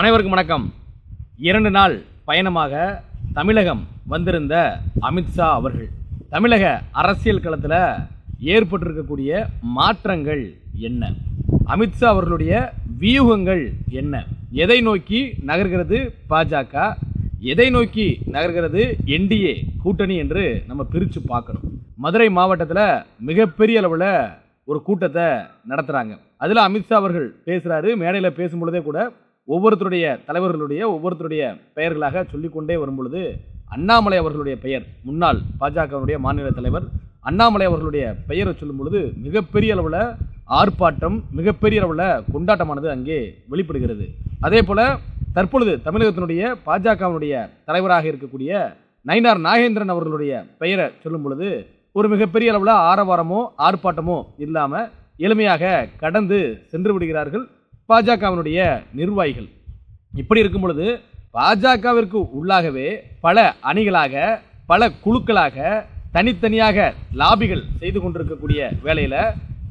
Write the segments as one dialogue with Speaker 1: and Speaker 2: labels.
Speaker 1: அனைவருக்கும் வணக்கம். இரண்டு நாள் பயணமாக தமிழகம் வந்திருந்த அமித்ஷா அவர்கள். தமிழக அரசியல் களத்தில் ஏற்பட்டிருக்கக்கூடிய மாற்றங்கள் என்ன? அமித்ஷா அவர்களுடைய வியூகங்கள் என்ன? எதை நோக்கி நகர்கிறது பாஜக? எதை நோக்கி நகர்கிறது என்டிஏ கூட்டணி என்று நம்ம பிரித்து பார்க்கணும். மதுரை மாவட்டத்தில் மிகப்பெரிய அளவில் ஒரு கூட்டத்தை நடத்துகிறாங்க அதில் அமித்ஷா அவர்கள் பேசுகிறாரு மேடையில் பேசும் பொழுதே கூட ஒவ்வொருத்தருடைய தலைவர்களுடைய ஒவ்வொருத்தருடைய பெயர்களாக சொல்லிக்கொண்டே வரும் பொழுது அண்ணாமலை அவர்களுடைய பெயர் முன்னாள் பாஜகவினுடைய மாநில தலைவர் அண்ணாமலை அவர்களுடைய பெயரை சொல்லும் பொழுது மிகப்பெரிய அளவில் ஆர்ப்பாட்டம் மிகப்பெரிய அளவில் கொண்டாட்டமானது அங்கே வெளிப்படுகிறது. அதே போல் தற்பொழுது தமிழகத்தினுடைய பாஜகவினுடைய தலைவராக இருக்கக்கூடிய நயினார் நாகேந்திரன் அவர்களுடைய பெயரை சொல்லும் பொழுது ஒரு மிகப்பெரிய அளவில் ஆரவாரமோ ஆர்ப்பாட்டமோ இல்லாமல் எளிமையாக கடந்து சென்று விடுகிறார்கள். பாஜகவினுடைய நிர்வாகிகள். இப்படி இருக்கும் பொழுது பாஜகவிற்கு உள்ளாகவே பல அணிகளாக பல குழுக்களாக தனித்தனியாக லாபிகள் செய்து கொண்டிருக்கக்கூடிய வேலையில்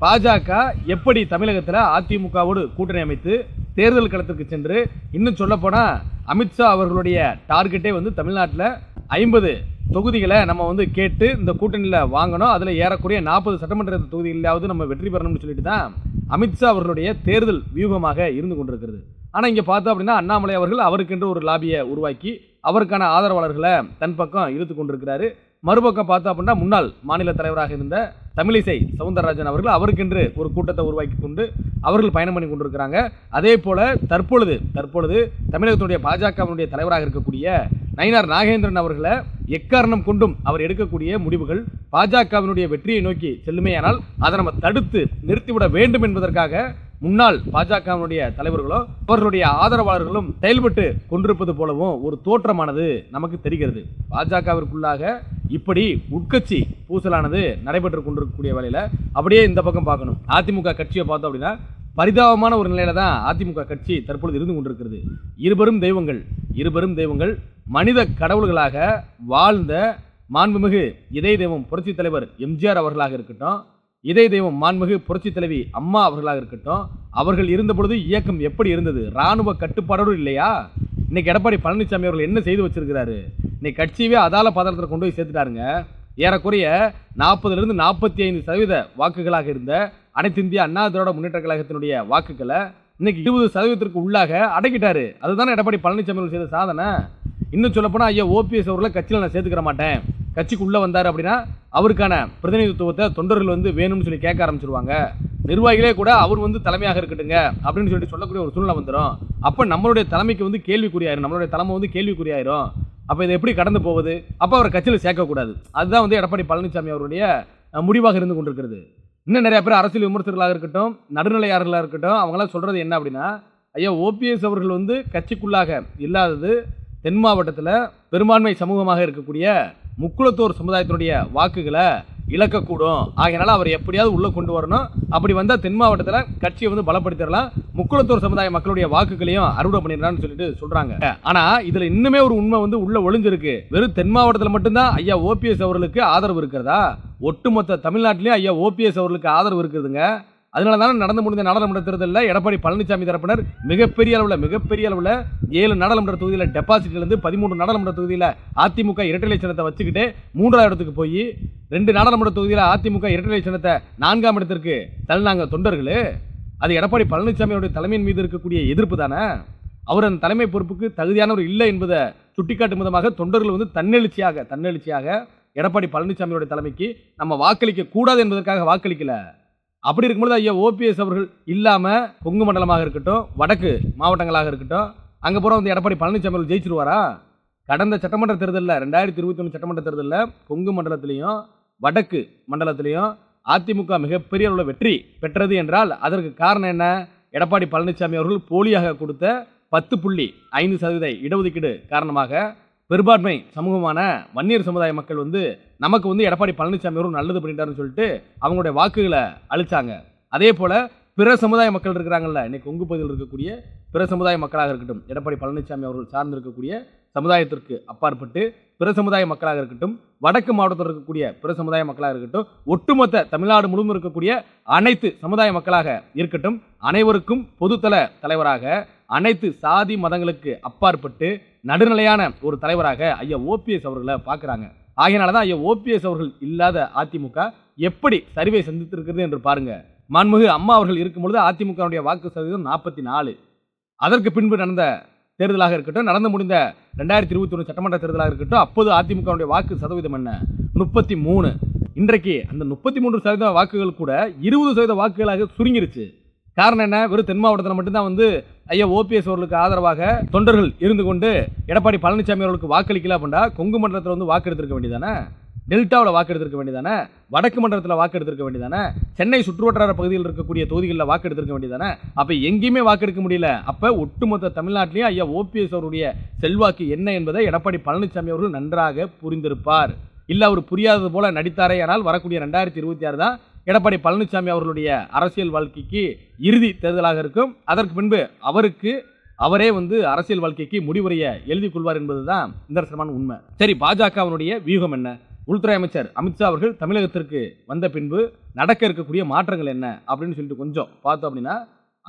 Speaker 1: பாஜக எப்படி தமிழகத்தில் அதிமுகவோடு கூட்டணி அமைத்து தேர்தல் களத்திற்கு சென்று இன்னும் சொல்லப்போனால் அமித்ஷா அவர்களுடைய டார்கெட்டே வந்து தமிழ்நாட்டில் ஐம்பது தொகுதிகளை நம்ம வந்து கேட்டு இந்த கூட்டணியில் வாங்கணும். அதில் ஏறக்குறைய நாற்பது சட்டமன்ற தொகுதிகளாவது நம்ம வெற்றி பெறணும்னு சொல்லிட்டு தான் அமித்ஷா அவர்களுடைய தேர்தல் வியூகமாக இருந்து கொண்டிருக்கிறது. ஆனால் இங்கே பார்த்தோம் அப்படின்னா அண்ணாமலை அவர்கள் அவருக்கென்று ஒரு லாபியை உருவாக்கி அவருக்கான ஆதரவாளர்களை தன் பக்கம் இழுத்து கொண்டிருக்கிறாரு. மறுபக்கம் பார்த்தோம் அப்படின்னா முன்னாள் மாநில தலைவராக இருந்த தமிழிசை சவுந்தரராஜன் அவர்கள் அவருக்கென்று ஒரு கூட்டத்தை உருவாக்கி கொண்டு அவர்கள் பயணம் பண்ணி கொண்டிருக்கிறாங்க. அதே போல் தற்பொழுது தற்பொழுது தமிழகத்துடைய பாஜகவினுடைய தலைவராக இருக்கக்கூடிய நயினார் நாகேந்திரன் அவர்களை எக்காரணம் கொண்டும் அவர் எடுக்கக்கூடிய முடிவுகள் பாஜகவினுடைய வெற்றியை நோக்கி செல்லுமேயானால் அதை நம்ம தடுத்து நிறுத்திவிட வேண்டும் என்பதற்காக முன்னாள் பாஜகவினுடைய தலைவர்களோ அவர்களுடைய ஆதரவாளர்களும் செயல்பட்டு கொண்டிருப்பது போலவும் ஒரு தோற்றமானது நமக்கு தெரிகிறது. பாஜகவிற்குள்ளாக இப்படி உட்கட்சி பூசலானது நடைபெற்று கொண்டிருக்கக்கூடிய வேலையில் அப்படியே இந்த பக்கம் பார்க்கணும். அதிமுக கட்சியை பார்த்தோம் அப்படின்னா பரிதாபமான ஒரு நிலையில தான் அதிமுக கட்சி தற்பொழுது இருந்து கொண்டிருக்கிறது. இருபெரும் தெய்வங்கள் இருபெரும் தெய்வங்கள் மனித கடவுள்களாக வாழ்ந்த மாண்புமிகு இதய தெய்வம் புரட்சி தலைவர் எம்ஜிஆர் அவர்களாக இருக்கட்டும் இதய தெய்வம் மாண்புமிகு புரட்சித் தலைவி அம்மா அவர்களாக இருக்கட்டும் அவர்கள் இருந்த பொழுது இயக்கம் எப்படி இருந்தது? ராணுவ கட்டுப்பாடோடு இல்லையா? இன்னைக்கு எடப்பாடி பழனிசாமி அவர்கள் என்ன செய்து வச்சிருக்கிறாரு? இன்னைக்கு கட்சியவே அதால பாதாளத்தில் கொண்டு போய் சேர்த்துட்டாருங்க. ஏறக்குறைய நாற்பதுலேருந்து நாற்பத்தி ஐந்து சதவீத வாக்குகளாக இருந்த அனைத்து இந்திய அண்ணா திராவிட முன்னேற்ற கழகத்தினுடைய வாக்குகளை இன்னைக்கு இருபது சதவீதத்திற்கு உள்ளாக அடக்கிட்டாரு. அதுதானே எடப்பாடி பழனிசாமி அவர்கள் செய்த சாதனை? இன்னும் சொல்லப்போனால் ஐயா ஓபிஎஸ் அவர்களை கட்சியில் நான் சேர்த்துக்கிற மாட்டேன். கட்சிக்கு உள்ளே வந்தார் அப்படின்னா அவருக்கான பிரதிநிதித்துவத்தை தொண்டர்கள் வந்து வேணும்னு சொல்லி கேட்க ஆரம்பிச்சிருவாங்க. நிர்வாகிகளே கூட அவர் வந்து தலைமையாக இருக்கட்டுங்க அப்படின்னு சொல்லிட்டு சொல்லக்கூடிய ஒரு சூழ்நிலை வந்துடும் அப்போ நம்மளுடைய தலைமைக்கு வந்து கேள்விக்குறியாயிரும். நம்மளுடைய தலைமை வந்து கேள்விக்குறியாயிரும். அப்போ இதை எப்படி கடந்து போவது? அப்போ அவர் கட்சியில் சேர்க்கக்கூடாது. அதுதான் வந்து எடப்பாடி பழனிசாமி அவருடைய முடிவாக இருந்து கொண்டிருக்கிறது. இன்னும் நிறைய பேர் அரசியல் விமர்சகர்களாக இருக்கட்டும் நடுநிலையாளர்களாக இருக்கட்டும் அவங்களாம் சொல்கிறது என்ன அப்படின்னா ஐயா ஓபிஎஸ் அவர்கள் வந்து கட்சிக்குள்ளாக இல்லாதது தென் மாவட்டத்தில் பெரும்பான்மை சமூகமாக இருக்கக்கூடிய முக்குளத்தோர் சமுதாயத்தினுடைய வாக்குகளை இழக்கக்கூடும். ஆகையினால அவர் எப்படியாவது உள்ளே கொண்டு வரணும். அப்படி வந்தால் தென் மாவட்டத்தில் கட்சியை வந்து பலப்படுத்திடலாம். முக்குளத்தூர் சமுதாய மக்களுடைய வாக்குகளையும் அறுவடை பண்ணிடலாம்னு சொல்லிட்டு சொல்கிறாங்க ஆனால் இதில் இன்னுமே ஒரு உண்மை வந்து உள்ளே ஒளிஞ்சிருக்கு. வெறும் தென் மாவட்டத்தில் மட்டும்தான் ஐயா ஓபிஎஸ் அவர்களுக்கு ஆதரவு இருக்கிறதா? ஒட்டுமொத்த தமிழ்நாட்டிலையும் ஐயா ஓபிஎஸ் அவர்களுக்கு ஆதரவு இருக்குதுங்க. அதனால தானே நடந்து முடிந்த நாடாளுமன்ற தேர்தலில் எடப்பாடி பழனிசாமி தரப்பினர் மிகப்பெரிய அளவில் மிகப்பெரிய அளவில் ஏழு நாடாளுமன்ற தொகுதியில் டெபாசிட்லேருந்து பதிமூன்று நாடாளுமன்ற தொகுதியில் அதிமுக இரட்டை சின்னத்தை வச்சுக்கிட்டு மூன்றாவது இடத்துக்கு போய் ரெண்டு நாடாளுமன்ற தொகுதியில் அதிமுக இரட்டை சின்னத்தை நான்காம் இடத்திற்கு தள்ளினாங்க தொண்டர்கள். அது எடப்பாடி பழனிசாமியோட தலைமையின் மீது இருக்கக்கூடிய எதிர்ப்பு தானே? அவர் அந்த தலைமை பொறுப்புக்கு தகுதியானவர் இல்லை என்பதை சுட்டிக்காட்டும் விதமாக தொண்டர்கள் வந்து தன்னெழுச்சியாக தன்னெழுச்சியாக எடப்பாடி பழனிசாமியோட தலைமைக்கு நம்ம வாக்களிக்க கூடாது என்பதற்காக வாக்களிக்கலை. அப்படி இருக்கும்பொழுது ஐயா ஓபிஎஸ் அவர்கள் இல்லாமல் கொங்கு மண்டலமாக இருக்கட்டும் வடக்கு மாவட்டங்களாக இருக்கட்டும் அங்கே போகிற வந்து எடப்பாடி பழனிசாமி அவர்கள் ஜெயிச்சிருவாரா? கடந்த சட்டமன்ற தேர்தலில் ரெண்டாயிரத்தி இருபத்தி ஒன்று சட்டமன்ற தேர்தலில் கொங்கு மண்டலத்திலையும் வடக்கு மண்டலத்திலையும் அதிமுக மிகப்பெரிய அளவில் வெற்றி பெற்றது என்றால் அதற்கு காரணம் என்ன? எடப்பாடி பழனிசாமி அவர்கள் போலியாக கொடுத்த பத்து புள்ளி ஐந்து சதவீத இடஒதுக்கீடு காரணமாக பெரும்பான்மை சமூகமான வன்னியர் சமுதாய மக்கள் வந்து நமக்கு வந்து எடப்பாடி பழனிசாமி அவரும் நல்லது பண்ணிட்டாருன்னு சொல்லிட்டு அவங்களுடைய வாக்குகளை அழிச்சாங்க. அதே போல் பிற சமுதாய மக்கள் இருக்கிறாங்கல்ல இன்னைக்கு கொங்கு பகுதியில் இருக்கக்கூடிய பிற சமுதாய மக்களாக இருக்கட்டும் எடப்பாடி பழனிசாமி அவர்கள் சார்ந்து இருக்கக்கூடிய சமுதாயத்திற்கு அப்பாற்பட்டு பிற சமுதாய மக்களாக இருக்கட்டும் வடக்கு மாவட்டத்தில் இருக்கக்கூடிய பிற சமுதாய மக்களாக இருக்கட்டும் ஒட்டுமொத்த தமிழ்நாடு முழுவதும் இருக்கக்கூடிய அனைத்து சமுதாய மக்களாக இருக்கட்டும் அனைவருக்கும் பொதுத்தல தலைவராக அனைத்து சாதி மதங்களுக்கு அப்பாற்பட்டு நடுநிலையான ஒரு தலைவராக ஐயா ஓபிஎஸ் அவர்களை பார்க்குறாங்க. ஆகையினால தான் ஐயா ஓபிஎஸ் அவர்கள் இல்லாத அதிமுக எப்படி சரிவை சந்தித்திருக்கிறது என்று பாருங்க. மாண்புமிகு அம்மா அவர்கள் இருக்கும் பொழுது அதிமுகவுடைய வாக்கு சதவீதம் நாற்பத்தி நாலு. அதற்கு பின்பு நடந்த தேர்தலாக இருக்கட்டும் நடந்து முடிந்த ரெண்டாயிரத்தி இருபத்தி ஒன்று சட்டமன்ற தேர்தலாக இருக்கட்டும் அப்போது அதிமுகவுடைய வாக்கு சதவீதம் என்ன? முப்பத்தி மூணு. இன்றைக்கு அந்த முப்பத்தி மூன்று சதவீத வாக்குகள் கூட இருபது சதவீத வாக்குகளாக சுருங்கிருச்சு. காரணம் என்ன? வெறும் தென் மாவட்டத்தில் மட்டும்தான் வந்து ஐயா ஓபிஎஸ் அவர்களுக்கு ஆதரவாக தொண்டர்கள் இருந்து கொண்டு எடப்பாடி பழனிசாமி அவர்களுக்கு வாக்களிக்கல அப்படின்னா கொங்கு மண்டலத்தில் வந்து வாக்கு எடுத்திருக்க வேண்டியதானே? டெல்டாவில் வாக்கு எடுத்திருக்க வேண்டியதானே? வடக்கு மண்டலத்தில் வாக்கு எடுத்திருக்க வேண்டியதானே? சென்னை சுற்றுவட்டார பகுதியில் இருக்கக்கூடிய தொகுதிகளில் வாக்கு எடுத்திருக்க வேண்டியதானே? அப்போ எங்கேயுமே வாக்கு எடுக்க முடியல. அப்போ ஒட்டுமொத்த தமிழ்நாட்டிலேயும் ஐயா ஓபிஎஸ் அவருடைய செல்வாக்கு என்ன என்பதை எடப்பாடி பழனிசாமி அவர்கள் நன்றாக புரிந்திருப்பார். இல்லை அவர் புரியாதது போல நடித்தாரே ஆனால் வரக்கூடிய ரெண்டாயிரத்தி இருபத்தி ஆறு தான் எடப்பாடி பழனிசாமி அவர்களுடைய அரசியல் வாழ்க்கைக்கு இறுதி தேர்தலாக இருக்கும். அதற்கு பின்பு அவருக்கு அவரே வந்து அரசியல் வாழ்க்கைக்கு முடிவுரையை எழுதி கொள்வார் என்பதுதான் நிதர்சனமான உண்மை. சரி பாஜகவினுடைய வியூகம் என்ன? உள்துறை அமைச்சர் அமித்ஷா அவர்கள் தமிழகத்திற்கு வந்த பின்பு நடக்க இருக்கக்கூடிய மாற்றங்கள் என்ன? அப்படின்னு சொல்லிட்டு கொஞ்சம் பார்த்தோம் அப்படின்னா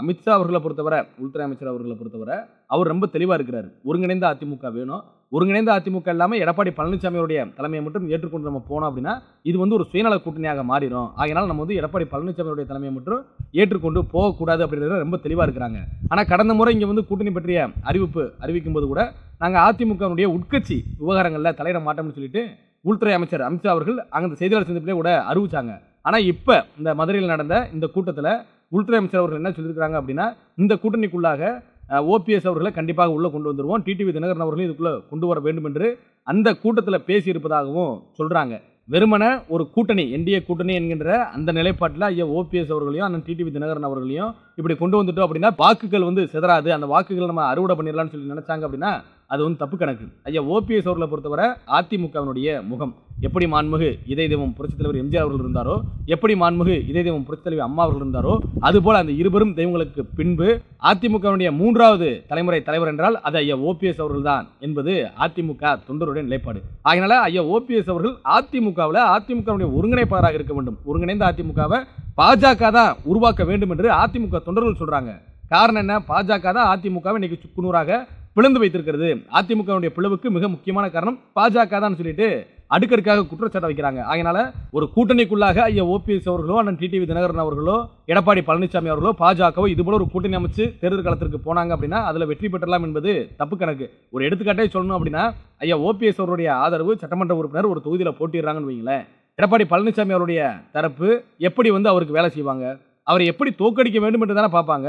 Speaker 1: அமித்ஷா அவர்களை பொறுத்தவரை உள்துறை அமைச்சர் அவர்களை பொறுத்தவரை அவர் ரொம்ப தெளிவாக இருக்கிறார். ஒருங்கிணைந்த அதிமுக வேணும் ஒருங்கிணைந்த அதிமுக இல்லாமல் எடப்பாடி பழனிசாமி அவருடைய தலைமையை மட்டும் ஏற்றுக்கொண்டு நம்ம போனோம் அப்படின்னா இது வந்து ஒரு சுயநல கூட்டணியாக மாறிடும். ஆகினால் நம்ம வந்து எடப்பாடி பழனிசாமி தலைமையை மட்டும் ஏற்றுக்கொண்டு போகக்கூடாது அப்படின்றத ரொம்ப தெளிவாக இருக்கிறாங்க. ஆனால் கடந்த முறை இங்கே வந்து கூட்டணி பற்றிய அறிவிப்பு அறிவிக்கும் போது கூட நாங்கள் அதிமுகவுடைய உட்கட்சி விவகாரங்களில் தலையிட மாட்டோம்னு சொல்லிட்டு உள்துறை அமைச்சர் அமித்ஷா அவர்கள் அங்கே செய்தியாளர் சந்திப்பிலே கூட அறிவிச்சாங்க. ஆனால் இப்போ இந்த மதுரையில் நடந்த இந்த கூட்டத்தில் உள்துறை அமைச்சர் அவர்கள் என்ன சொல்லியிருக்கிறாங்க அப்படின்னா இந்த கூட்டணிக்குள்ளாக ஓபிஎஸ் அவர்களை கண்டிப்பாக உள்ளே கொண்டு வந்துடுவோம் டிடிவி தினகரன் அவர்களையும் இதுக்குள்ளே கொண்டு வர வேண்டும் என்று அந்த கூட்டத்தில் பேசியிருப்பதாகவும் சொல்கிறாங்க வெறுமன ஒரு கூட்டணி என்டிஏ கூட்டணி என்கின்ற அந்த நிலைப்பாட்டில் ஐயா ஓபிஎஸ் அவர்களையும் அண்ணன் டிடிவி தினகரன் அவர்களையும் இப்படி கொண்டு வந்துட்டோம் அப்படின்னா வாக்குகள் வந்து சிதறாது. அந்த வாக்குகள் நம்ம அறுவடை பண்ணிடலாம்னு சொல்லி நினச்சாங்க அப்படின்னா அது வந்து தப்பு கணக்கு. ஐயா ஓபிஎஸ் அவர்களை பொறுத்தவரை அதிமுகவினுடைய முகம் எப்படி மாண்புமிகு இதய தெய்வம் புரட்சித் தலைவர் எம்ஜிஆர் அவர்கள் இருந்தாரோ எப்படி மாண்புமிகு இதய தெய்வம் புரட்சித் தலைவர் அம்மா அவர்கள் இருந்தாரோ அதுபோல் அந்த இருவரும் தெய்வங்களுக்கு பின்பு அதிமுகவினுடைய மூன்றாவது தலைமுறை தலைவர் என்றால் அது ஐயா ஓபிஎஸ் அவர்கள் தான் என்பது அதிமுக தொண்டருடைய நிலைப்பாடு. அதனால ஐயா ஓபிஎஸ் அவர்கள் அதிமுகவில் அதிமுகவுடைய ஒருங்கிணைப்பாளராக இருக்க வேண்டும். ஒருங்கிணைந்த அதிமுகவை பாஜக தான் உருவாக்க வேண்டும் என்று அதிமுக தொண்டர்கள் சொல்றாங்க. காரணம் என்ன? பாஜக தான் அதிமுகவை இன்னைக்கு சுக்குநூறாக பிளந்து வைத்திருக்கிறது. அதிமுகவுடைய பிளவுக்கு மிக முக்கியமான காரணம் பாஜக தான் சொல்லிட்டு அடுக்கடுக்காக குற்றச்சாட்டை வைக்கிறாங்க. அதனால ஒரு கூட்டணிக்குள்ளாக ஐயா ஓபிஎஸ் அவர்களோ அண்ணன் டிடிவி தினகரன் அவர்களோ எடப்பாடி பழனிசாமி அவர்களோ பாஜகவோ இது போல ஒரு கூட்டணி அமைச்சு தேர்தல் காலத்திற்கு போனாங்க அப்படின்னா அதில் வெற்றி பெற்றலாம் என்பது தப்பு கணக்கு. ஒரு எடுத்துக்காட்டே சொல்லணும் அப்படின்னா ஐயா ஓபிஎஸ் அவருடைய ஆதரவு சட்டமன்ற உறுப்பினர் ஒரு தொகுதியில் போட்டிடுறாங்கன்னு வைங்களேன் எடப்பாடி பழனிசாமி அவருடைய தரப்பு எப்படி வந்து அவருக்கு வேலை செய்வாங்க? அவரை எப்படி தோக்கடிக்க வேண்டும் என்று தானே பார்ப்பாங்க?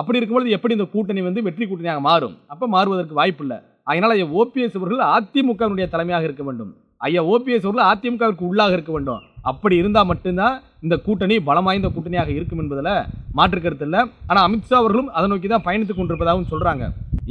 Speaker 1: அப்படி இருக்கும்பொழுது எப்படி இந்த கூட்டணி வந்து வெற்றி கூட்டணியாக மாறும்? அப்போ மாறுவதற்கு வாய்ப்பு இல்லை. அதனால் ஐயா ஓபிஎஸ் அவர்கள் அதிமுகவினுடைய தலைமையாக இருக்க வேண்டும். ஐயா ஓபிஎஸ் அவர்கள் அதிமுகவிற்கு உள்ளாக இருக்க வேண்டும். அப்படி இருந்தால் மட்டும்தான் இந்த கூட்டணி பலம் வாய்ந்த கூட்டணியாக இருக்கும் என்பதில் மாற்று கருத்து இல்லை. ஆனால் அமித்ஷா அவர்களும் அதை நோக்கி தான் பயணித்துக் கொண்டிருப்பதாகவும் சொல்கிறாங்க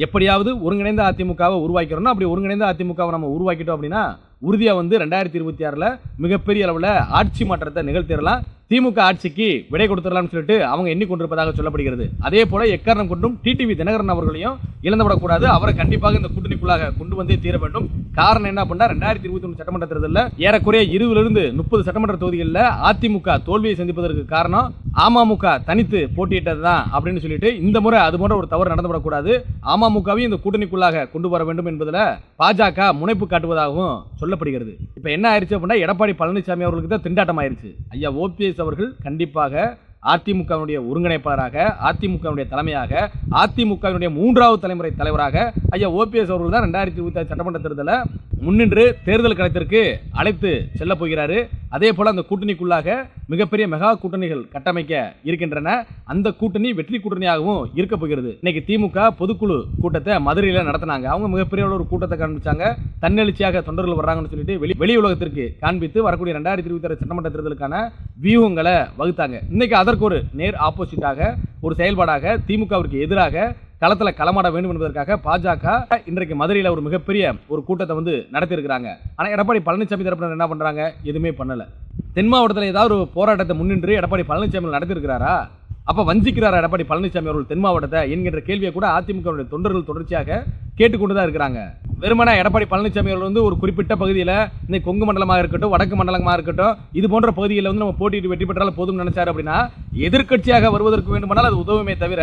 Speaker 1: எப்படியாவது ஒருங்கிணைந்த அதிமுகவை உருவாக்கிறோம்னா அப்படி ஒருங்கிணைந்த அதிமுகவை நம்ம உருவாக்கிட்டோம் அப்படின்னா உறுதியாக வந்து ரெண்டாயிரத்தி இருபத்தி ஆறில் மிகப்பெரிய அளவில் ஆட்சி மாற்றத்தை நிகழ்த்திடலாம். திமுக ஆட்சிக்கு விடை கொடுத்துடலாம்னு சொல்லிட்டு அவங்க எண்ணிக்கொண்டிருப்பதாக சொல்லப்படுகிறது. அதே போல எக்காரணம் கொண்டும் டிடிவி தினகரன் அவர்களையும் இழந்துவிடக்கூடாது. அவரை கண்டிப்பாக இந்த கூட்டணிக்குள்ளாக கொண்டு வந்தே தீர வேண்டும். காரணம் என்ன பண்ணா ரெண்டாயிரத்தி இருபத்தி ஒன்று சட்டமன்ற தேர்தலில் ஏறக்குறைய இருபதிலிருந்து முப்பது சட்டமன்ற தொகுதிகளில் அதிமுக தோல்வியை சந்திப்பதற்கு காரணம் அமமுக தனித்து போட்டியிட்டது தான் அப்படின்னு சொல்லிட்டு இந்த முறை அது போன்ற ஒரு தவறு நடந்துவிடக்கூடாது. அமமுகவையும் இந்த கூட்டணிக்குள்ளாக கொண்டு வர வேண்டும் என்பதில் பாஜக முனைப்பு காட்டுவதாகவும் சொல்லப்படுகிறது. இப்போ என்ன ஆயிடுச்சு அப்படின்னா எடப்பாடி பழனிசாமி அவர்களுக்கு தான் திண்டாட்டம் ஆயிடுச்சு ஐயா ஓபிஎஸ் அவர்கள் கண்டிப்பாக அதிமுகவினுடைய ஒருங்கிணைப்பாளராக அதிமுகவினுடைய தலைமையாக அதிமுகவினுடைய மூன்றாவது தலைமுறை தலைவராக ஐயா ஓபிஎஸ் அவர்கள் தான் ரெண்டாயிரத்தி இருபத்தி சட்டமன்ற தேர்தலில் முன்னின்று தேர்தல் களத்திற்கு அழைத்து செல்ல போகிறாரு. அதே போல் அந்த கூட்டணிக்குள்ளாக மிகப்பெரிய மெகா கூட்டணிகள் கட்டமைக்க இருக்கின்றன. அந்த கூட்டணி வெற்றி கூட்டணியாகவும் இருக்க போகிறது. இன்னைக்கு திமுக பொதுக்குழு கூட்டத்தை மதுரையில் நடத்தினாங்க. அவங்க மிகப்பெரிய ஒரு கூட்டத்தை காண்பிச்சாங்க. தன்னெழுச்சியாக தொண்டர்கள் வர்றாங்கன்னு சொல்லிட்டு வெளி வெளி உலகத்திற்கு காண்பித்து வரக்கூடிய ரெண்டாயிரத்தி இருபத்தி ஆறு சட்டமன்ற தேர்தலுக்கான வியூகங்களை வகுத்தாங்க. இன்னைக்கு அதற்கு ஒரு நேர் ஆப்போசிட்டாக ஒரு செயல்பாடாக திமுகவிற்கு எதிராக களத்தில் களமாட வேண்டும் என்பதற்காக பாஜக இன்றைக்கு மதுரையில் ஒரு மிகப்பெரிய ஒரு கூட்டத்தை வந்து நடத்தியிருக்கிறாங்க. ஆனால் எடப்பாடி பழனிசாமி தரப்பினர் என்ன பண்ணுறாங்க எதுவுமே பண்ணலை. தென் மாவட்டத்தில் ஏதாவது ஒரு போராட்டத்தை முன்னின்று எடப்பாடி பழனிசாமி நடத்தியிருக்கிறாரா? அப்போ வஞ்சிக்கிறாரா எடப்பாடி பழனிசாமி அவர்கள் தென் மாவட்டத்தை என்கின்ற கேள்வியை கூட அதிமுகவுடைய தொண்டர்கள் தொடர்ச்சியாக கேட்டுக்கொண்டு தான் இருக்கிறாங்க. வெறுமனே எடப்பாடி பழனிசாமி அவர்கள் வந்து ஒரு குறிப்பிட்ட பகுதியில் இந்த கொங்கு மண்டலமாக இருக்கட்டும் வடக்கு மண்டலமாக இருக்கட்டும் இது போன்ற பகுதிகளில் வந்து நம்ம போட்டியிட்டு வெற்றி பெற்றால் போதும் நினைச்சாரு அப்படின்னா எதிர்க்கட்சியாக வருவதற்கு வேண்டுமானால் அது உதவுமே தவிர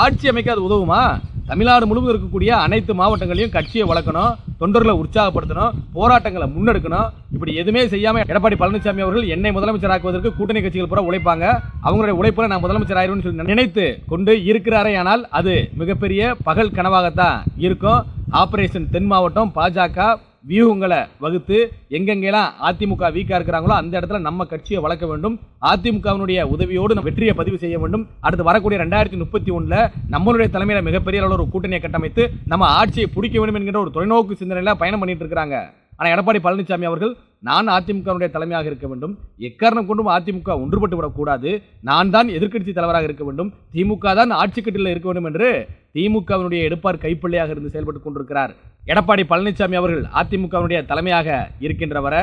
Speaker 1: ஆட்சி அமைக்க அது உதவுமா? தமிழ்நாடு முழுவதும் இருக்கக்கூடிய அனைத்து மாவட்டங்களையும் கட்சியை வளர்க்கணும் தொண்டர்களை உற்சாகப்படுத்தணும் போராட்டங்களை முன்னெடுக்கணும். இப்படி எதுவுமே செய்யாமல் எடப்பாடி பழனிசாமி அவர்கள் என்னை முதலமைச்சராக்குவதற்கு கூட்டணி கட்சிகள் பூரா உழைப்பாங்க. அவங்களுடைய உழைப்பில் நான் முதலமைச்சர் ஆயிரும்னு சொல்லி நினைத்து கொண்டு இருக்கிறாரே ஆனால் அது மிகப்பெரிய பகல் கனவாகத்தான் இருக்கும். ஆபரேஷன் தென் மாவட்டம் பாஜக வியூகங்களை வகுத்து எங்கெங்கெல்லாம் அதிமுக வீக்கா இருக்கிறாங்களோ அந்த இடத்துல நம்ம கட்சியை வளர்க்க வேண்டும். அதிமுகவினுடைய உதவியோடு நம்ம வெற்றியை பதிவு செய்ய வேண்டும். அடுத்து வரக்கூடிய ரெண்டாயிரத்தி முப்பத்தி ஒன்றில் நம்மளுடைய தலைமையில் மிகப்பெரிய அளவில் ஒரு கூட்டணியை கட்டமைத்து நம்ம ஆட்சியை பிடிக்க வேண்டும் என்கிற ஒரு தொலைநோக்கு சிந்தனையில் பயணம் பண்ணிட்டு இருக்கிறாங்க. ஆனால் எடப்பாடி பழனிசாமி அவர்கள் நான் அதிமுகவுடைய தலைமையாக இருக்க வேண்டும். எக்காரணம் கொண்டும் அதிமுக ஒன்றுபட்டு விடக்கூடாது. நான் தான் எதிர்க்கட்சி தலைவராக இருக்க வேண்டும். திமுக தான் ஆட்சி இருக்க வேண்டும் என்று திமுகவினுடைய எடுப்பார் கைப்பிள்ளையாக இருந்து செயல்பட்டு கொண்டிருக்கிறார். எடப்பாடி பழனிசாமி அவர்கள் அதிமுகவினுடைய தலைமையாக இருக்கின்றவரை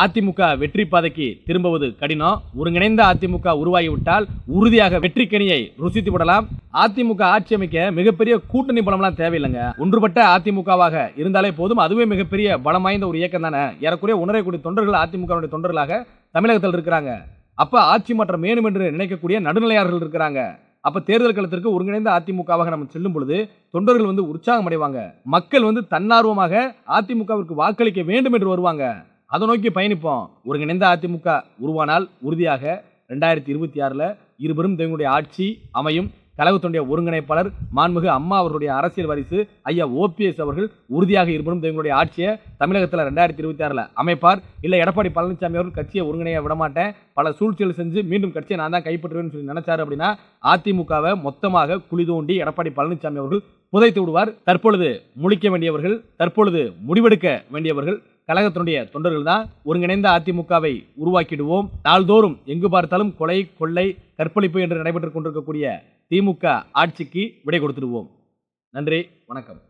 Speaker 1: அதிமுக வெற்றி பாதைக்கு திரும்புவது கடினம். ஒருங்கிணைந்த அதிமுக உருவாகிவிட்டால் உறுதியாக வெற்றி கனியை ருசித்து விடலாம். அதிமுக ஆட்சி அமைக்க மிகப்பெரிய கூட்டணி பலம்லாம் தேவையில்லைங்க. ஒன்றுபட்ட அதிமுகவாக இருந்தாலே போதும். அதுவே மிகப்பெரிய பலம் வாய்ந்த ஒரு இயக்கம் தானே. ஏறக்குறைய உணரக்கூடிய தொண்டர்கள் அதிமுகவுடைய தொண்டர்களாக தமிழகத்தில் இருக்கிறாங்க. அப்ப ஆட்சி மாற்றம் வேணும் என்று நினைக்கக்கூடிய நடுநிலையாளர்கள் இருக்கிறாங்க. அப்ப தேர்தல் களத்திற்கு ஒருங்கிணைந்த அதிமுகவாக நம்ம செல்லும் பொழுது தொண்டர்கள் வந்து உற்சாகம் அடைவாங்க. மக்கள் வந்து தன்னார்வமாக அதிமுகவிற்கு வாக்களிக்க வேண்டும் என்று வருவாங்க. அதை நோக்கி பயணிப்போம். ஒருங்கிணைந்த அதிமுக உருவானால் உறுதியாக ரெண்டாயிரத்தி இருபத்தி ஆறில் இருபெரும் தெய்வங்களுடைய ஆட்சி அமையும். கழகத்தினுடைய ஒருங்கிணைப்பாளர் மாண்புமிகு அம்மா அவர்களுடைய அரசியல் வாரிசு ஐயா ஓபிஎஸ் அவர்கள் உறுதியாக இருபெரும் தெய்வங்களுடைய ஆட்சியை தமிழகத்தில் ரெண்டாயிரத்தி இருபத்தி ஆறில் அமைப்பார். இல்லை எடப்பாடி பழனிசாமி அவர்கள் கட்சியை ஒருங்கிணைய விடமாட்டேன். பல சூழ்ச்சிகள் செஞ்சு மீண்டும் கட்சியை நான் தான் கைப்பற்றுவேன்னு சொல்லி நினைச்சாரு அப்படின்னா அதிமுகவை மொத்தமாக குழி தோண்டி எடப்பாடி பழனிசாமி அவர்கள் புதைத்து விடுவார். தற்பொழுது முழிக்க வேண்டியவர்கள் தற்பொழுது முடிவெடுக்க வேண்டியவர்கள் கழகத்தினுடைய தொண்டர்கள் தான் ஒருங்கிணைந்த அதிமுகவை உருவாக்கிடுவோம். நாள்தோறும் எங்கு பார்த்தாலும் கொலை கொள்ளை கற்பழிப்பு என்று நடைபெற்றுக் கொண்டிருக்கக்கூடிய திமுக ஆட்சிக்கு விடை கொடுத்துடுவோம். நன்றி வணக்கம்.